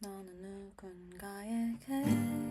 너는 누군가에게